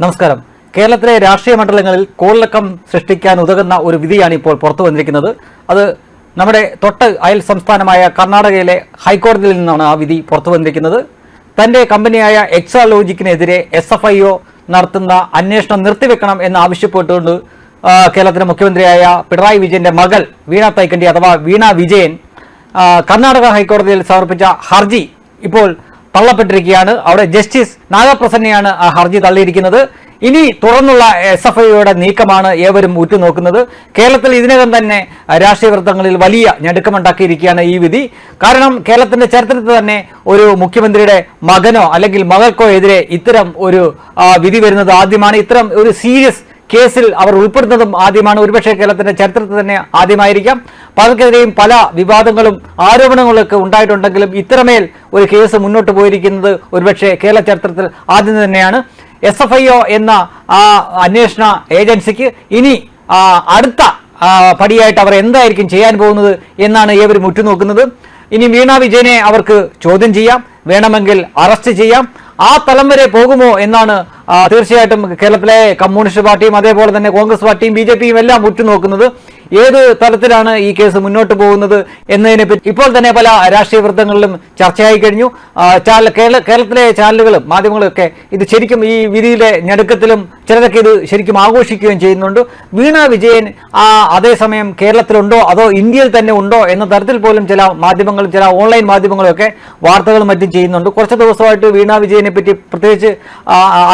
നമസ്കാരം. കേരളത്തിലെ രാഷ്ട്രീയ മണ്ഡലങ്ങളിൽ കോളിളക്കം സൃഷ്ടിക്കാൻ ഉതകുന്ന ഒരു വിധിയാണ് ഇപ്പോൾ പുറത്തു വന്നിരിക്കുന്നത്. അത് നമ്മുടെ തൊട്ട് അയൽ സംസ്ഥാനമായ കർണാടകയിലെ ഹൈക്കോടതിയിൽ നിന്നാണ് ആ വിധി പുറത്തു വന്നിരിക്കുന്നത്. തന്റെ കമ്പനിയായ എക്സാലോജിക്കിനെതിരെ എസ് എഫ് ഐ ഒ നടത്തുന്ന അന്വേഷണം നിർത്തിവെക്കണം എന്ന് ആവശ്യപ്പെട്ടുകൊണ്ട് കേരളത്തിലെ മുഖ്യമന്ത്രിയായ പിണറായി വിജയന്റെ മകൾ വീണ തൈക്കണ്ടി അഥവാ വീണ വിജയൻ കർണാടക ഹൈക്കോടതിയിൽ സമർപ്പിച്ച ഹർജി ഇപ്പോൾ തള്ളപ്പെട്ടിരിക്കുകയാണ്. അവിടെ ജസ്റ്റിസ് നാഗപ്രസന്നയാണ് ആ ഹർജി തള്ളിയിരിക്കുന്നത്. ഇനി തുറന്നുള്ള എസ് എഫ് ഐയുടെ നീക്കമാണ് ഏവരും ഉറ്റുനോക്കുന്നത്. കേരളത്തിൽ ഇതിനകം തന്നെ രാഷ്ട്രീയ വൃത്തങ്ങളിൽ വലിയ ഞെടുക്കമുണ്ടാക്കിയിരിക്കുകയാണ് ഈ വിധി. കാരണം കേരളത്തിന്റെ ചരിത്രത്തിൽ തന്നെ ഒരു മുഖ്യമന്ത്രിയുടെ മകനോ അല്ലെങ്കിൽ മകൾക്കോ എതിരെ ഇത്തരം ഒരു വിധി വരുന്നത് ആദ്യമാണ്. ഇത്തരം ഒരു സീരിയസ് കേസിൽ അവർ ഉൾപ്പെടുന്നതും ആദ്യമാണ്. ഒരുപക്ഷെ കേരളത്തിന്റെ ചരിത്രത്തിൽ തന്നെ ആദ്യമായിരിക്കാം. പലർക്കെതിരെയും പല വിവാദങ്ങളും ആരോപണങ്ങളൊക്കെ ഉണ്ടായിട്ടുണ്ടെങ്കിലും ഇത്രമേൽ ഒരു കേസ് മുന്നോട്ട് പോയിരിക്കുന്നത് ഒരുപക്ഷെ കേരള ചരിത്രത്തിൽ ആദ്യം തന്നെയാണ്. എസ് എന്ന ആ അന്വേഷണ ഏജൻസിക്ക് ഇനി അടുത്ത പടിയായിട്ട് അവർ എന്തായിരിക്കും ചെയ്യാൻ പോകുന്നത് എന്നാണ് ഏവരും ഉറ്റുനോക്കുന്നത്. ഇനി വീണ വിജയനെ അവർക്ക് ചോദ്യം ചെയ്യാം. വേണമെങ്കിൽ അറസ്റ്റ് ചെയ്യാം. ആ തലം വരെ പോകുമോ എന്നാണ് തീർച്ചയായിട്ടും കേരളത്തിലെ കമ്മ്യൂണിസ്റ്റ് പാർട്ടിയും അതേപോലെ തന്നെ കോൺഗ്രസ് പാർട്ടിയും ബി ജെ പിയും എല്ലാം ഉറ്റുനോക്കുന്നത് ഏത് തരത്തിലാണ് ഈ കേസ് മുന്നോട്ട് പോകുന്നത് എന്നതിനെ പറ്റി ഇപ്പോൾ തന്നെ പല രാഷ്ട്രീയ വൃത്തങ്ങളിലും ചർച്ചയായി കഴിഞ്ഞു. കേരളത്തിലെ ചാനലുകളും മാധ്യമങ്ങളും ഒക്കെ ഇത് ശരിക്കും ഈ വിധിയിലെ ഞെടുക്കത്തിലും ചിലരൊക്കെ ഇത് ശരിക്കും ആഘോഷിക്കുകയും ചെയ്യുന്നുണ്ട്. വീണ വിജയൻ ആ അതേസമയം കേരളത്തിലുണ്ടോ? അതോ ഇന്ത്യയിൽ തന്നെ ഉണ്ടോ? എന്ന തരത്തിൽ പോലും ചില മാധ്യമങ്ങളും ചില ഓൺലൈൻ മാധ്യമങ്ങളും ഒക്കെ വാർത്തകളും മറ്റും ചെയ്യുന്നുണ്ട്. കുറച്ച് ദിവസമായിട്ട് വീണ വിജയനെ പറ്റി പ്രത്യേകിച്ച്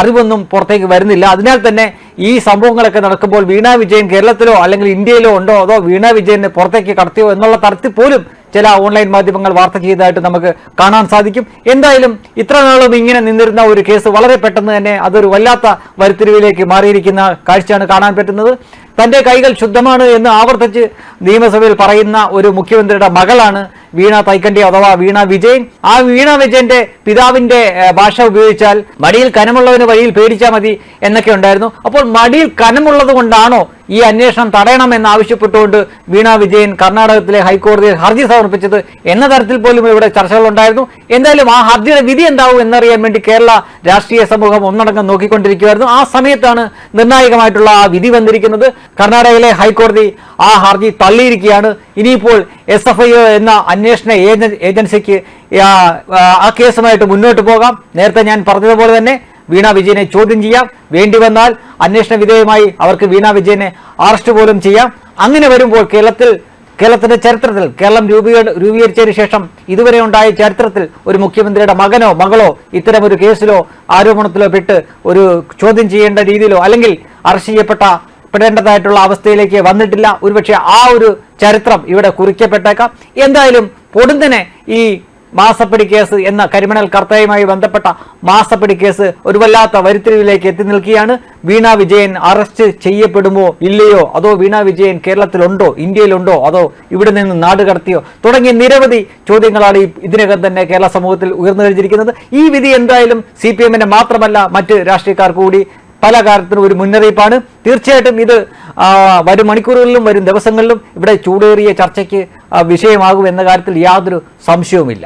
അറിവൊന്നും പുറത്തേക്ക് വരുന്നില്ല. അതിനാൽ തന്നെ ഈ സംഭവങ്ങളൊക്കെ നടക്കുമ്പോൾ വീണ വിജയൻ കേരളത്തിലോ അല്ലെങ്കിൽ ഇന്ത്യയിലോ ഉണ്ടോ? അതോ വീണ വിജയനെ പുറത്തേക്ക് കടത്തിയോ എന്നുള്ള തരത്തിൽ പോലും ചില ഓൺലൈൻ മാധ്യമങ്ങൾ വാർത്ത ചെയ്തതായിട്ട് നമുക്ക് കാണാൻ സാധിക്കും. എന്തായാലും ഇത്ര നാളും ഇങ്ങനെ നിന്നിരുന്ന ഒരു കേസ് വളരെ പെട്ടെന്ന് തന്നെ അതൊരു വല്ലാത്ത വരുത്തിരിവിലേക്ക് മാറിയിരിക്കുന്ന കാഴ്ചയാണ് കാണാൻ പറ്റുന്നത്. തന്റെ കൈകൾ ശുദ്ധമാണ് എന്ന് ആവർത്തിച്ച് നിയമസഭയിൽ പറയുന്ന ഒരു മുഖ്യമന്ത്രിയുടെ മകളാണ് വീണ തൈക്കണ്ടി അഥവാ വീണ വിജയൻ. ആ വീണ വിജയന്റെ പിതാവിന്റെ ഭാഷ ഉപയോഗിച്ചാൽ മടിയിൽ കനമുള്ളവന് വഴിയിൽ പേടിച്ചാൽ മതി എന്നൊക്കെ ഉണ്ടായിരുന്നു. അപ്പോൾ മടിയിൽ കനമുള്ളത് കൊണ്ടാണോ ഈ അന്വേഷണം തടയണമെന്ന് ആവശ്യപ്പെട്ടുകൊണ്ട് വീണ വിജയൻ കർണാടകത്തിലെ ഹൈക്കോടതിയിൽ ഹർജി സമർപ്പിച്ചത് എന്ന തരത്തിൽ പോലും ഇവിടെ ചർച്ചകൾ ഉണ്ടായിരുന്നു എന്തായാലും ആ ഹർജിയുടെ വിധി എന്താവും എന്നറിയാൻ വേണ്ടി കേരള രാഷ്ട്രീയ സമൂഹം ഒന്നടങ്കം നോക്കിക്കൊണ്ടിരിക്കുകയായിരുന്നു ആ സമയത്താണ് നിർണായകമായിട്ടുള്ള ആ വിധി വന്നിരിക്കുന്നത്. കർണാടകയിലെ ഹൈക്കോടതി ആ ഹർജി തള്ളിയിരിക്കുകയാണ്. ഇനിയിപ്പോൾ എസ് എഫ് ഐ എന്ന അന്വേഷണ ഏജ- ഏജൻസിക്ക് ആ കേസുമായിട്ട് മുന്നോട്ട് പോകാം. നേരത്തെ ഞാൻ പറഞ്ഞതുപോലെ തന്നെ വീണ വിജയനെ ചോദ്യം ചെയ്യാം. വേണ്ടി വന്നാൽ അന്വേഷണ വിധേയമായി അവർക്ക് വീണ വിജയനെ അറസ്റ്റ് പോലും ചെയ്യാം. അങ്ങനെ വരുമ്പോൾ കേരളത്തിൽ കേരളത്തിന്റെ ചരിത്രത്തിൽ കേരളം രൂപീ രൂപീകരിച്ചതിന് ശേഷം ഇതുവരെ ഉണ്ടായ ചരിത്രത്തിൽ ഒരു മുഖ്യമന്ത്രിയുടെ മകനോ മകളോ ഇത്തരം ഒരു കേസിലോ ആരോപണത്തിലോ പെട്ട് ഒരു ചോദ്യം ചെയ്യേണ്ട രീതിയിലോ അല്ലെങ്കിൽ അറസ്റ്റ് ചെയ്യപ്പെട്ട പെടേണ്ടതായിട്ടുള്ള അവസ്ഥയിലേക്ക് വന്നിട്ടില്ല. ഒരുപക്ഷെ ആ ഒരു ചരിത്രം ഇവിടെ കുറിക്കപ്പെട്ടേക്കാം. എന്തായാലും പൊടുന്നനെ ഈ മാസപ്പടി കേസ് എന്ന കരിമണൽ കർത്തയുമായി ബന്ധപ്പെട്ട മാസപ്പടി കേസ് ഒരു വല്ലാത്ത വരുത്തിരിവിലേക്ക് എത്തി നിൽക്കുകയാണ്. വീണ വിജയൻ അറസ്റ്റ് ചെയ്യപ്പെടുമോ ഇല്ലയോ? അതോ വീണ വിജയൻ കേരളത്തിലുണ്ടോ? ഇന്ത്യയിലുണ്ടോ? അതോ ഇവിടെ നിന്ന് നാട് കടത്തിയോ? തുടങ്ങിയ നിരവധി ചോദ്യങ്ങളാണ് ഇതിനകം തന്നെ കേരള സമൂഹത്തിൽ ഉയർന്നു കഴിഞ്ഞിരിക്കുന്നത് ഈ വിധി എന്തായാലും സി മാത്രമല്ല മറ്റ് രാഷ്ട്രീയക്കാർക്ക് കൂടി പല കാര്യത്തിനും ഒരു മുന്നറിയിപ്പാണ്. തീർച്ചയായിട്ടും ഇത് വരും മണിക്കൂറുകളിലും വരും ദിവസങ്ങളിലും ഇവിടെ ചൂടേറിയ ചർച്ചയ്ക്ക് വിഷയമാകും എന്ന കാര്യത്തിൽ യാതൊരു സംശയവുമില്ല.